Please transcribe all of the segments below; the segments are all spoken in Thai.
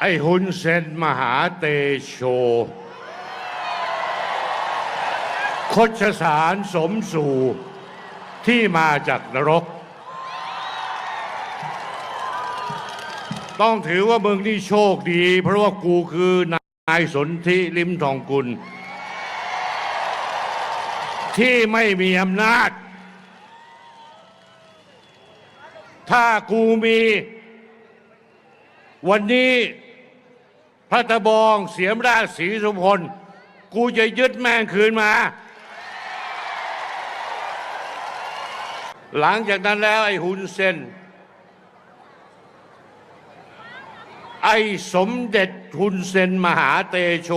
ไอ้หุนเซนมหาเตโช คชสารสมสู่ที่มาจากนรก ต้องถือว่ามึงนี่โชคดี เพราะว่ากูคือนายสนธิลิมทองกุล ที่ไม่มีอำนาจ ถ้ากูมี วันนี้ พระตะบองเสียมราชศรีสุพล กูจะยึดแม่งคืนมา หลังจากนั้นแล้วไอ้หุนเซน ไอ้สมเด็จหุนเซนมหาเตโช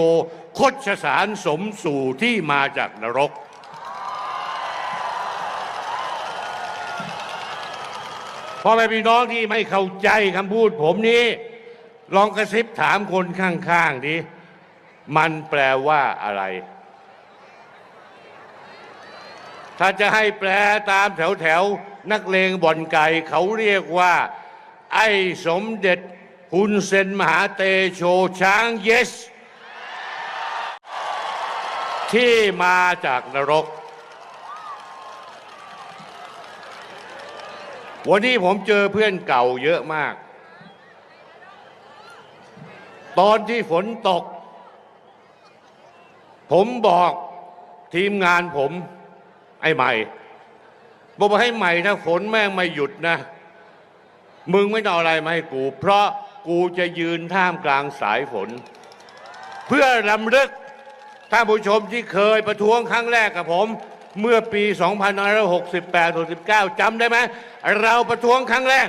คชสารสมสู่ที่มาจากนรก พ่อแม่พี่น้องที่ไม่เข้าใจคำพูดผมนี้ ลองกระซิบถามคนข้างๆดิมันแปลว่าอะไร ถ้าจะให้แปลตามแถวแถวๆนักเลงบ่อนไก่เขาเรียกว่า ไอ้สมเด็จฮุนเซนมหาเตโชช้างเยส ที่มาจากนรก วันนี้ผมเจอเพื่อนเก่าเยอะมาก ตอนที่ฝนตก ผมบอกทีมงานผม ไอ้ใหม่บอกว่าให้ใหม่นะฝนแม่งไม่หยุดนะ มึงไม่ต้องอะไรมาให้กู เพราะกูจะยืนท่ามกลางสายฝน เพื่อรำลึกท่านผู้ชมที่เคยประท้วงครั้งแรกกับผม เมื่อปี 2568-69จำได้ไหมเราประท้วงครั้งแรก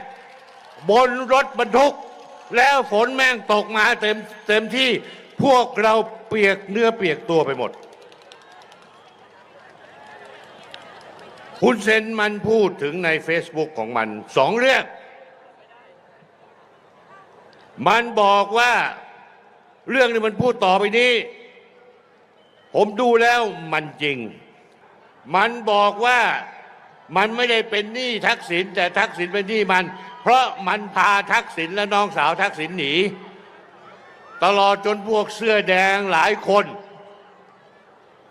บนรถบรรทุก แล้วฝนแม่งตกมาเต็มเต็มที่พวกเราเปียกเนื้อเปียกตัวไปหมด คุณเซนมันพูดถึงใน Facebook ของมันสองเรื่อง มันบอกว่าเรื่องที่มันพูดต่อไปนี้ ผมดูแล้วมันจริง มันบอกว่ามันไม่ได้เป็นหนี้ทักษิณแต่ทักษิณเป็นหนี้มัน เพราะมันพาทักษิณและน้องสาวทักษิณหนี ตลอดจนพวกเสื้อแดงหลายคน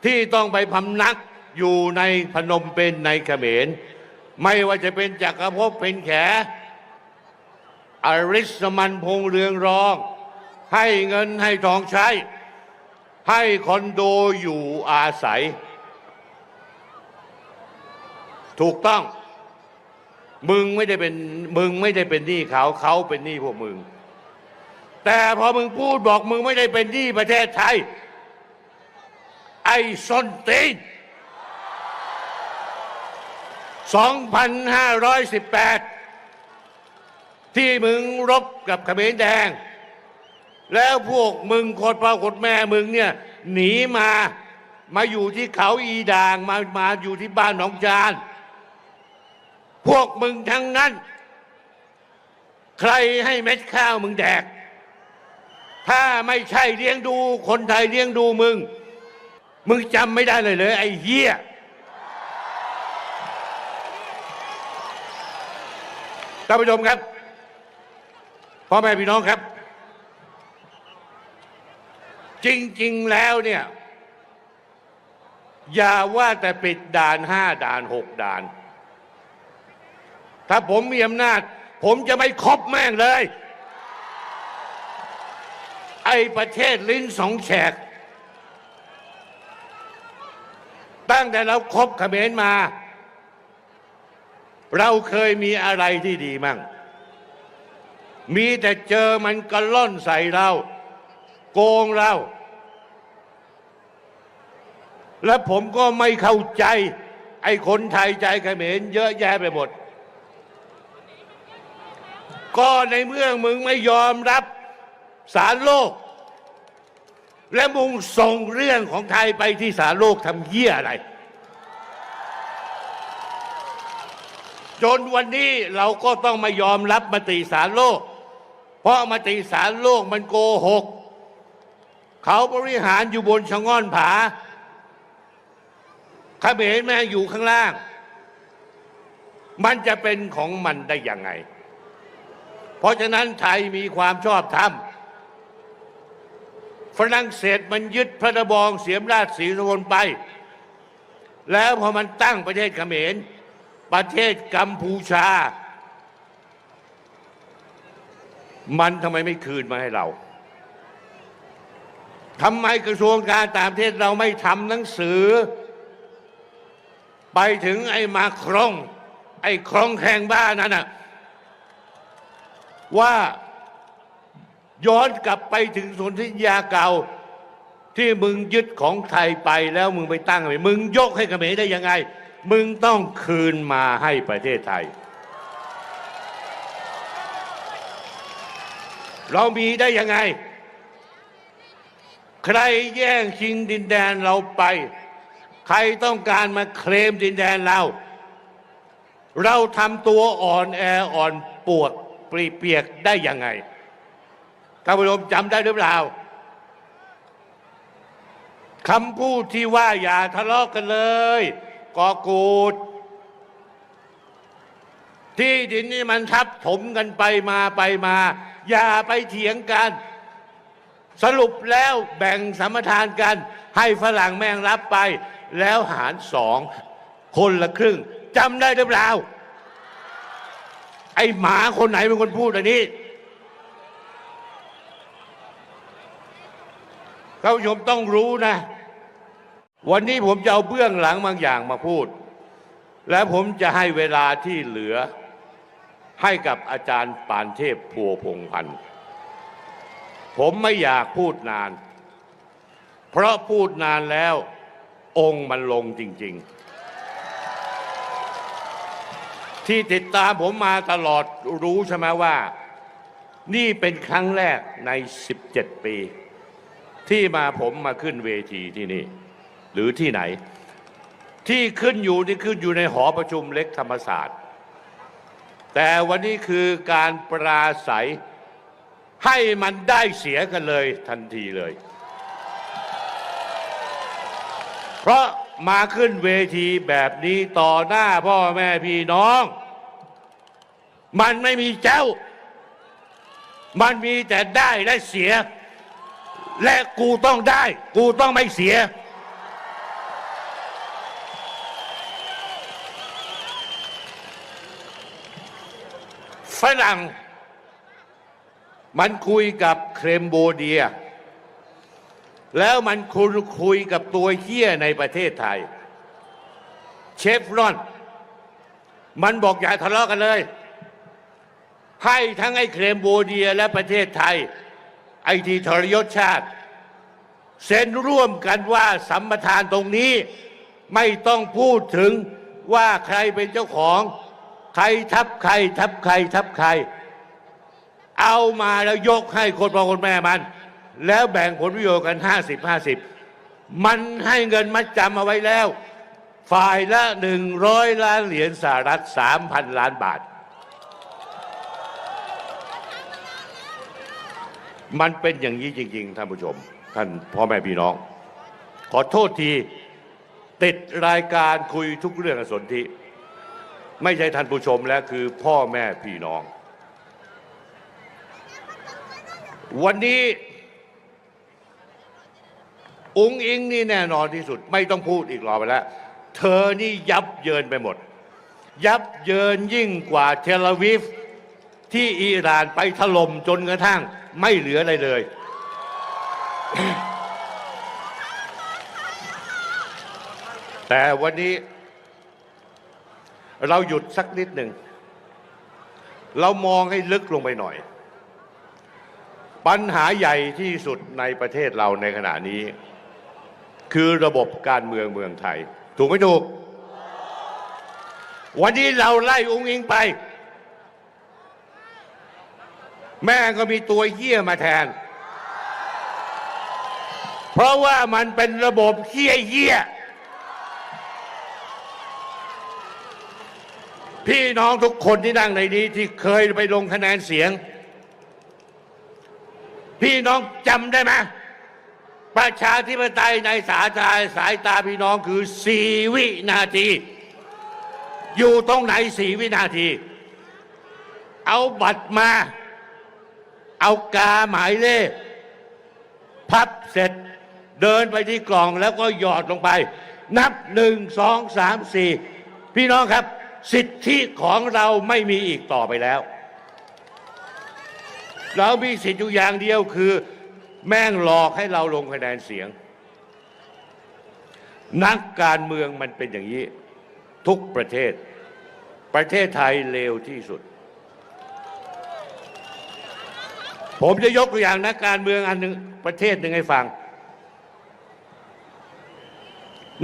ที่ต้องไปพำนักอยู่ในพนมเปญในเขมร ไม่ว่าจะเป็นจักรภพเป็นแขอริสมันพงเรืองรอง ให้เงินให้ทองใช้ ให้คอนโดอยู่อาศัย ถูกต้อง มึงไม่ได้เป็นมึงไม่ได้เป็นหนี้เขาเขาเป็นหนี้พวกมึง แต่พอมึงพูดบอกมึงไม่ได้เป็นหนี้ประเทศไทย ไอ้สนตีน2518 ที่มึงรบกับเขมรแดง แล้วพวกมึงคนพ่อคนแม่มึงเนี่ย หนีมามาอยู่ที่เขาอีด่างมามาอยู่ที่บ้านหนองจาน พวกมึงทั้งนั้น ใครให้เม็ดข้าวมึงแดก ถ้าไม่ใช่เลี้ยงดูคนไทยเลี้ยงดูมึง มึงจำไม่ได้เลยเลย ไอ้เหี้ยท่านผู้ชมครับพ่อแม่พี่น้องครับ จริง ๆ แล้วเนี่ย อย่าว่าแต่ปิดด่านห้าด่านหกด่าน ถ้าผมมีอำนาจ ผมจะไม่ครบแม่งเลย ไอ้ประเทศลิ้นสองแฉก ตั้งแต่เราครบเขมรมา เราเคยมีอะไรที่ดีมั่ง มีแต่เจอมันกระล่อนใส่เรา โกงเรา และผมก็ไม่เข้าใจ ไอ้คนไทยใจเขมรเยอะแยะไปหมด ก็ในเมื่อมึงไม่ยอมรับสารโลก และมึงส่งเรื่องของไทยไปที่สารโลกทำเหี้ยอะไร จนวันนี้เราก็ต้องมายอมรับมติสารโลก เพราะมติสารโลกมันโกหก เขาบริหารอยู่บนชะง่อนผาเขมรแม่อยู่ข้างล่าง มันจะเป็นของมันได้ยังไง เพราะฉะนั้นไทยมีความชอบธรรมฝรั่งเศสมันยึดพระนบองเสียมราชสีสกลไป แล้วพอมันตั้งประเทศเขมร ประเทศกัมพูชา มันทำไมไม่คืนมาให้เราทำไมกระทรวงการต่างประเทศเราไม่ทำหนังสือ ไปถึงไอ้มาครอง ไอ้ครองแข่งบ้านนั่นน่ะ ว่าย้อนกลับไปถึงสนธิญาเก่า ที่มึงยึดของไทยไปแล้วมึงไปตั้งไว้มึงยกให้เขมรได้ยังไง มึงต้องคืนมาให้ประเทศไทย เรามีได้ยังไง ใครแย่งชิงดินแดนเราไป ใครต้องการมาเคลมดินแดนเรา เราทำตัวอ่อนแออ่อนปวด ปรีเปียกได้ยังไงท่านผู้ชมจำได้หรือเปล่าคำพูดที่ว่าอย่าทะเลาะกันเลยกอกูด ที่ดินนี่มันทับถมกันไปมาไปมา อย่าไปเถียงกัน สรุปแล้วแบ่งสมทานกัน ให้ฝรั่งแม่งรับไป แล้วหารสองคนละครึ่งจำได้หรือเปล่า ไอ้หมาคนไหนเป็นคนพูดอันนี้ท่านผู้ชมต้องรู้นะ วันนี้ผมจะเอาเบื้องหลังบางอย่างมาพูด และผมจะให้เวลาที่เหลือ ให้กับอาจารย์ปานเทพพัวพงพันธ์ผมไม่อยากพูดนาน เพราะพูดนานแล้วองค์มันลงจริง ๆ ที่ติดตามผมมาตลอดรู้ใช่ไหมว่า นี่เป็นครั้งแรกใน 17 ปี ที่มาผมมาขึ้นเวทีที่นี่ หรือที่ไหน ที่ขึ้นอยู่นี่ขึ้นอยู่ในหอประชุมเล็กธรรมศาสตร์ แต่วันนี้คือการปราศัยให้มันได้เสียกันเลยทันทีเลย เพราะ มาขึ้นเวทีแบบนี้ต่อหน้าพ่อแม่พี่น้อง มันไม่มีเจ้า มันมีแต่ได้และเสีย และกูต้องได้ กูต้องไม่เสีย ฝรั่ง มันคุยกับเครมโบเดีย แล้วมันคุยคุยกับตัวเฮี้ยในประเทศไทย เชฟรอน มันบอกอย่าทะเลาะกันเลย ให้ทั้งไอ้เครมโบเดียและประเทศไทย ไอทีทรยศชาติ เซ็นร่วมกันว่าสัมปทานตรงนี้ ไม่ต้องพูดถึงว่าใครเป็นเจ้าของ ใครทับใครทับใครทับใคร เอามาแล้วยกให้คนพ่อคนแม่มัน แล้วแบ่งผลประโยชน์กัน 50 50 มันให้เงินมัดจำเอาไว้แล้ว ฝ่ายละ 100 ล้านเหรียญสหรัฐ 3,000 ล้านบาท มันเป็นอย่างนี้จริง ๆ ท่านผู้ชม ท่านพ่อแม่พี่น้อง ขอโทษที ติดรายการคุยทุกเรื่องสนธิไม่ใช่ท่านผู้ชมแล้วคือพ่อแม่พี่น้อง วันนี้ องอิงนี่แน่นอนที่สุด ไม่ต้องพูดอีกรอไปแล้ว เธอนี่ยับเยินไปหมด ยับเยินยิ่งกว่าเทลวิฟที่อิหร่านไปถล่มจนกระทั่งไม่เหลืออะไรเลย แต่วันนี้ เราหยุดสักนิดหนึ่ง เรามองให้ลึกลงไปหน่อย ปัญหาใหญ่ที่สุดในประเทศเราในขณะนี้ คือระบบการเมืองเมืองไทย ถูกไม่ถูก วันนี้เราไล่องค์อิงไป แม่ก็มีตัวเหี้ยมาแทน เพราะว่ามันเป็นระบบเหี้ยเหี้ยพี่น้องทุกคนที่นั่งในนี้ที่เคยไปลงคะแนนเสียง พี่น้องจำได้ไหม ประชาธิปไตยในสาตาสายตาพี่น้องคือสี่วินาที อยู่ตรงไหนสี่วินาที เอาบัตรมา เอากาหมายเลข พับเสร็จเดินไปที่กล่องแล้วก็หยอดลงไป นับหนึ่งสองสามสี่พี่น้องครับ สิทธิของเราไม่มีอีกต่อไปแล้ว เรามีสิทธิอยู่อย่างเดียวคือ แม่งหลอกให้เราลงคะแนนเสียง นักการเมืองมันเป็นอย่างนี้ ทุกประเทศ ประเทศไทยเลวที่สุด ผมจะยกตัวอย่างนักการเมืองอันหนึ่งประเทศหนึ่งให้ฟัง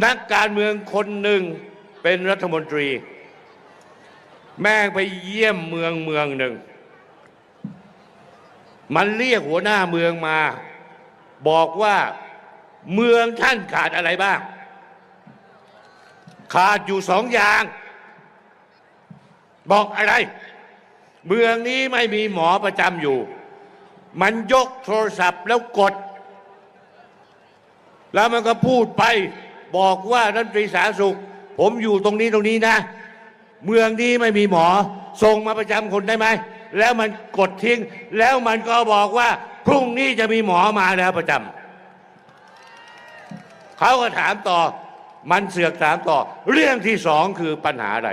นักการเมืองคนหนึ่งเป็นรัฐมนตรี แม่งไปเยี่ยมเมืองเมืองหนึ่งมันเรียกหัวหน้าเมืองมา บอกว่าเมืองท่านขาดอะไรบ้าง ขาดอยู่สองอย่าง บอกอะไร เมืองนี้ไม่มีหมอประจำอยู่ มันยกโทรศัพท์แล้วกด แล้วมันก็พูดไป บอกว่ารัฐมนตรีสาธารณสุข ผมอยู่ตรงนี้ตรงนี้นะ เมืองนี้ไม่มีหมอส่งมาประจำคนได้ไหมแล้วมันกดทิ้ง แล้วมันก็บอกว่า พรุ่งนี้จะมีหมอมาแล้วประจำเขาก็ถามต่อ มันเสือกถามต่อ เรื่องที่สองคือปัญหาอะไร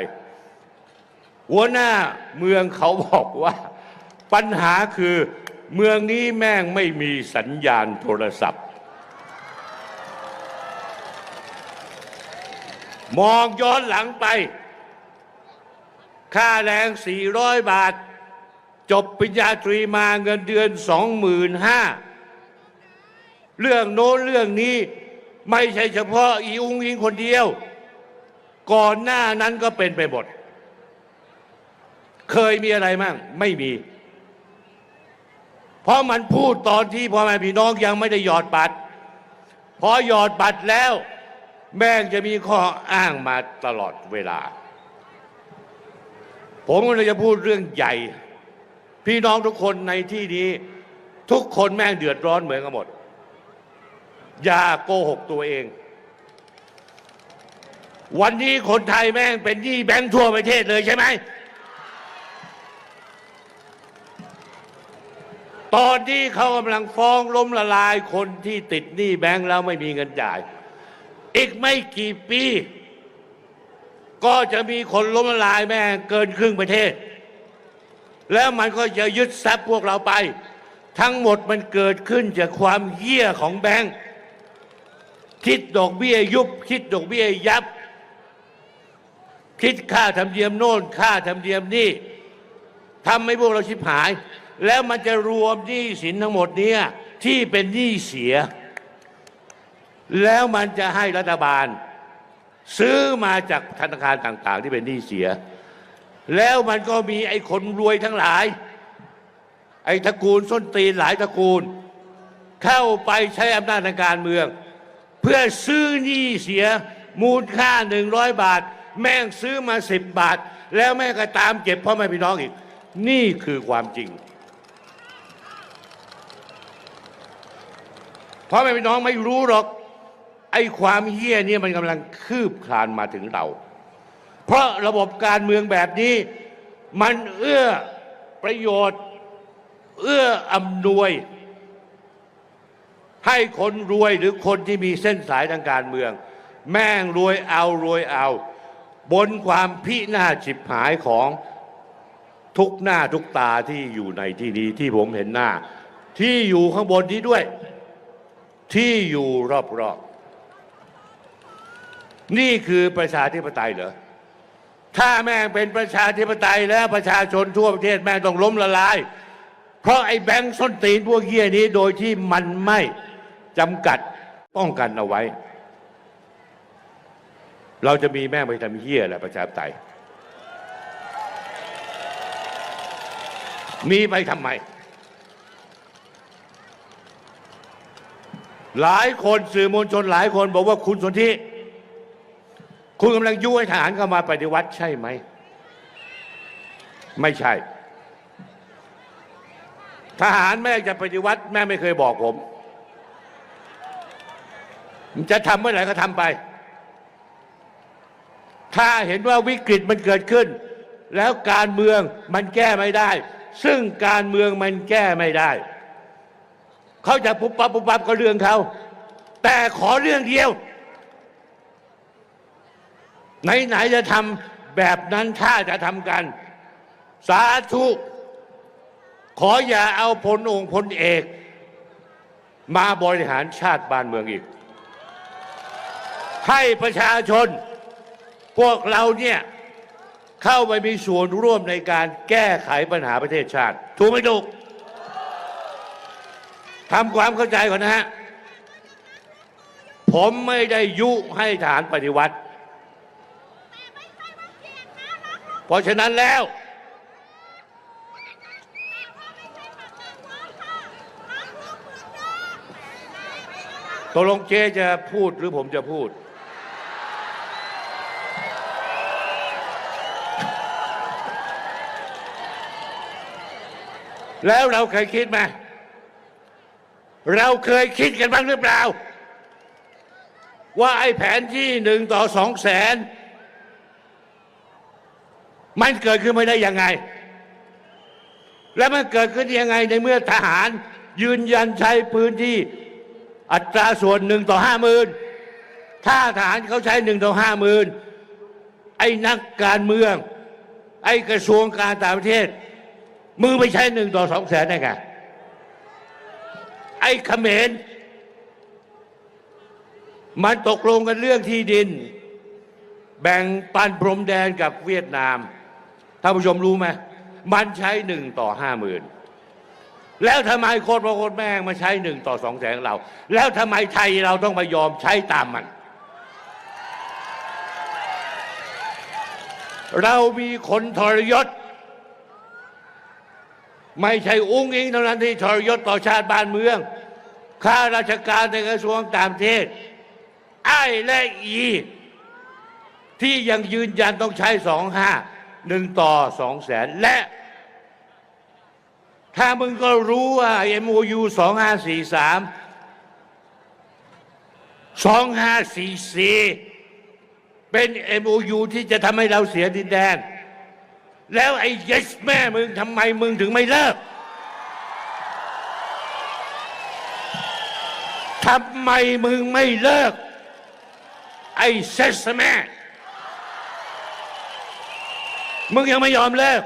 หัวหน้าเมืองเขาบอกว่า ปัญหาคือเมืองนี้แม่งไม่มีสัญญาณโทรศัพท์ มองย้อนหลังไป ค่าแรง 400 บาท จบปริญญาตรีมาเงินเดือน25,000เรื่องโน้นเรื่องนี้ไม่ใช่เฉพาะอีอุงอิงคนเดียว ก่อนหน้านั้นก็เป็นไปหมด เคยมีอะไรมั่งไม่มี เพราะมันพูดตอนที่พ่อแม่พี่น้องยังไม่ได้หยอดบัตรพอหยอดบัตรแล้ว แม่งจะมีข้ออ้างมาตลอดเวลา ผมก็เลยจะพูดเรื่องใหญ่ พี่น้องทุกคนในที่นี้ ทุกคนแม่งเดือดร้อนเหมือนกันหมด อย่าโกหกตัวเอง วันนี้คนไทยแม่งเป็นหนี้แบงค์ทั่วประเทศเลยใช่ไหม ตอนที่เขากำลังฟ้องล้มละลายคนที่ติดหนี้แบงค์แล้วไม่มีเงินจ่าย อีกไม่กี่ปี ก็จะมีคนล้มละลายแม่งเกินครึ่งประเทศ แล้วมันก็จะยึดทรัพย์พวกเราไป ทั้งหมดมันเกิดขึ้นจากความเหี้ยของแบงค์คิดดอกเบี้ยยุบ คิดดอกเบี้ยยับ คิดค่าธรรมเนียมโน่นค่าธรรมเนียมนี่ทำให้พวกเราชิบหาย แล้วมันจะรวมหนี้สินทั้งหมดเนี้ที่เป็นหนี้เสีย แล้วมันจะให้รัฐบาล ซื้อมาจากธนาคารต่าง ๆ ที่เป็นหนี้เสีย แล้วมันก็มีไอ้คนรวยทั้งหลาย ไอ้ตระกูลส้นตีนหลายตระกูล เข้าไปใช้อำนาจทางการเมือง เพื่อซื้อหนี้เสียมูลค่าหนึ่งร้อยบาท แม่งซื้อมาสิบบาท แล้วแม่งก็ตามเก็บพ่อแม่พี่น้องอีก นี่คือความจริงพ่อแม่พี่น้องไม่รู้หรอก ไอ้ความเหี้ยนี่มันกำลังคืบคลานมาถึงเรา เพราะระบบการเมืองแบบนี้ มันเอื้อประโยชน์ เอื้ออำนวย ให้คนรวยหรือคนที่มีเส้นสายทางการเมือง แม่งรวยเอารวยเอา บนความพิหน้าฉิบหายของทุกหน้าทุกตาที่อยู่ในที่นี้ที่ผมเห็นหน้า ที่อยู่ข้างบนนี้ด้วย ที่อยู่รอบๆนี่คือประชาธิปไตยเหรอ ถ้าแม่งเป็นประชาธิปไตยแล้วประชาชนทั่วประเทศแม่งต้องล้มละลาย เพราะไอ้แบงค์ส้นตีนพวกเหี้ยนี้โดยที่มันไม่จำกัดป้องกันเอาไว้ เราจะมีแม่งไปทำเหี้ยอะไรประชาธิปไตย มีไปทำไม หลายคนสื่อมวลชนหลายคนบอกว่าคุณสนธิ คุณกำลังยุให้ทหารเข้ามาปฏิวัติใช่ไหม ไม่ใช่ ทหารแม่จะปฏิวัติ แม่ไม่เคยบอกผม จะทำเมื่อไหร่ก็ทำไป ถ้าเห็นว่าวิกฤตมันเกิดขึ้น แล้วการเมืองมันแก้ไม่ได้ ซึ่งการเมืองมันแก้ไม่ได้ เขาจะปุบปับปุบปับก็เรื่องเขา แต่ขอเรื่องเดียว ไหนๆจะทำแบบนั้นถ้าจะทำกัน สาธุ ขออย่าเอาพลองค์พลเอก มาบริหารชาติบ้านเมืองอีก ให้ประชาชน พวกเราเนี่ยเข้าไปมีส่วนร่วมในการแก้ไขปัญหาประเทศชาติ ถูกไหมถูกทำความเข้าใจก่อนนะฮะ ผมไม่ได้ยุให้ฐานปฏิวัติ เพราะฉะนั้นแล้ว ตกลงเจจะพูดหรือผมจะพูด แล้วเราเคยคิดไหมเราเคยคิดกันบ้างหรือเปล่า ว่าไอ้แผนที่หนึ่งต่อสองแสน มันเกิดขึ้นไม่ได้ยังไง และมันเกิดขึ้นยังไงในเมื่อทหาร ยืนยันใช้พื้นที่อัตราส่วนหนึ่งต่อห้าหมื่นถ้าทหารเขาใช้หนึ่งต่อห้าหมื่นไอ้นักการเมือง ไอ้กระทรวงการต่างประเทศ มือไปใช้หนึ่งต่อสองแสนได้ไงไอ้เขมรมันตกลงกันเรื่องที่ดิน แบ่งปันพรมแดนกับเวียดนาม ท่านผู้ชมรู้ไหมมันใช้หนึ่งต่อห้าหมื่นแล้วทำไมโคตรพ่อโคตรแม่งมาใช้หนึ่งต่อสองแสนเรา แล้วทำไมไทยเราต้องมายอมใช้ตามมัน เรามีคนทรยศ ไม่ใช่อุ้งอิงเท่านั้นที่ทรยศต่อชาติบ้านเมืองข้าราชการในกระทรวงต่างประเทศไอ้และอี ที่ยังยืนยันต้องใช้สองห้า หนึ่งต่อสองแสนและ ถ้ามึงก็รู้ว่า MOU สองห้าสี่สามสองห้าสี่สี่เป็น MOU ที่จะทำให้เราเสียดินแดน แล้วไอ้ yes แม่มึงทำไมมึงถึงไม่เลิกทำไมมึงไม่เลิก ไอ้เซสแม่ มึงยังไม่ยอมเลิก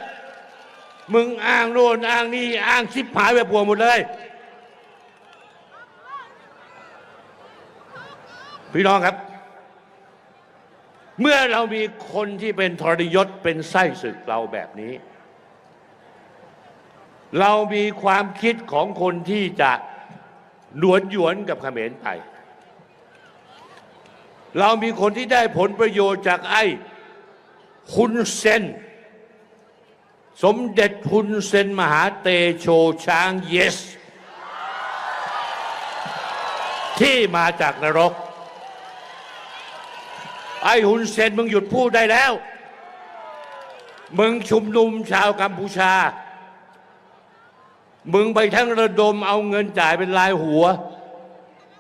มึงอ้างโน่นอ้างนี่อ้างชิบหายแบบพวงหมดเลย พี่น้องครับ เมื่อเรามีคนที่เป็นทรยศเป็นไส้ศึกเราแบบนี้ เรามีความคิดของคนที่จะหนวนหยวนกับเขมรไป เรามีคนที่ได้ผลประโยชน์จากไอ้คุณเซน สมเด็จคุณเซนมหาเตโชช้างเยส ที่มาจากนรก ไอ้หุนเซนมึงหยุดพูดได้แล้ว มึงชุมนุมชาวกัมพูชา มึงไปทั้งระดมเอาเงินจ่ายเป็นรายหัว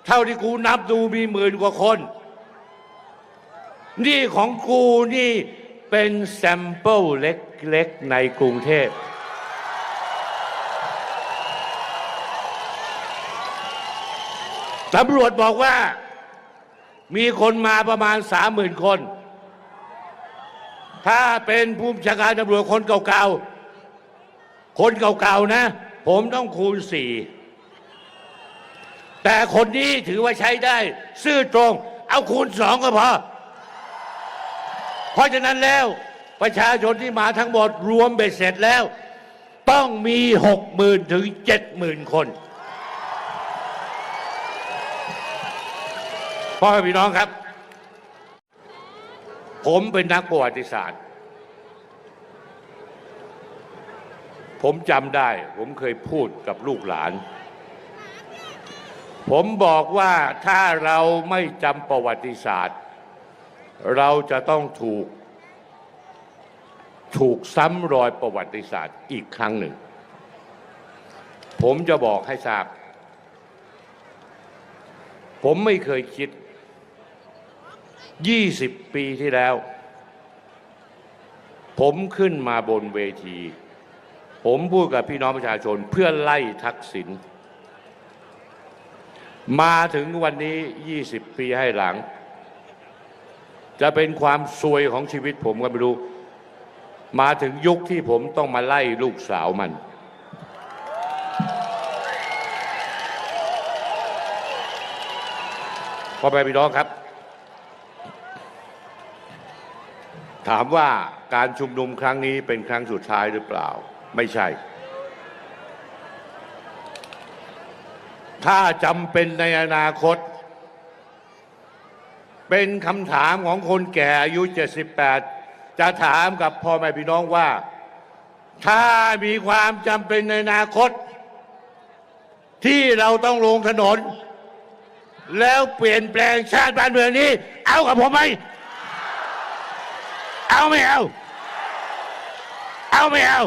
เท่าที่กูนับดูมีหมื่นกว่าคน นี่ของกูนี่เป็นแซมเปิลเล็ก ๆในกรุงเทพ ตำรวจบอกว่ามีคนมาประมาณสามหมื่นคน ถ้าเป็นผู้บัญชาการตำรวจคนเก่าๆ คนเก่าๆนะ ผมต้องคูณสี่แต่คนนี้ถือว่าใช้ได้ ซื่อตรง เอาคูณสองก็พอ เพราะฉะนั้นแล้ว ประชาชนที่มาทั้งหมดรวมเบ็ดเสร็จแล้ว ต้องมีหกหมื่นถึงเจ็ดหมื่นคนพ่อพี่น้องครับ ผมเป็นนักประวัติศาสตร์ ผมจำได้ ผมเคยพูดกับลูกหลาน ผมบอกว่าถ้าเราไม่จำประวัติศาสตร์ เราจะต้องถูก ถูกซ้ำรอยประวัติศาสตร์อีกครั้งหนึ่ง ผมจะบอกให้ทราบ ผมไม่เคยคิด 20 ปีที่แล้ว ผมขึ้นมาบนเวที ผมพูดกับพี่น้องประชาชนเพื่อไล่ทักษิณมาถึงวันนี้ 20 ปีให้หลัง จะเป็นความซวยของชีวิตผมก็ไม่รู้ มาถึงยุคที่ผมต้องมาไล่ลูกสาวมัน พ่อแม่พี่น้องครับ ถามว่าการชุมนุมครั้งนี้เป็นครั้งสุดท้ายหรือเปล่า ไม่ใช่ ถ้าจำเป็นในอนาคต เป็นคำถามของคนแก่อายุ 78 จะถามกับพ่อแม่พี่น้องว่า ถ้ามีความจำเป็นในอนาคต ที่เราต้องลงถนน แล้วเปลี่ยนแปลงชาติบ้านเมืองนี้ เอากับผมไหมเอาไม่เอา เอาไม่เอา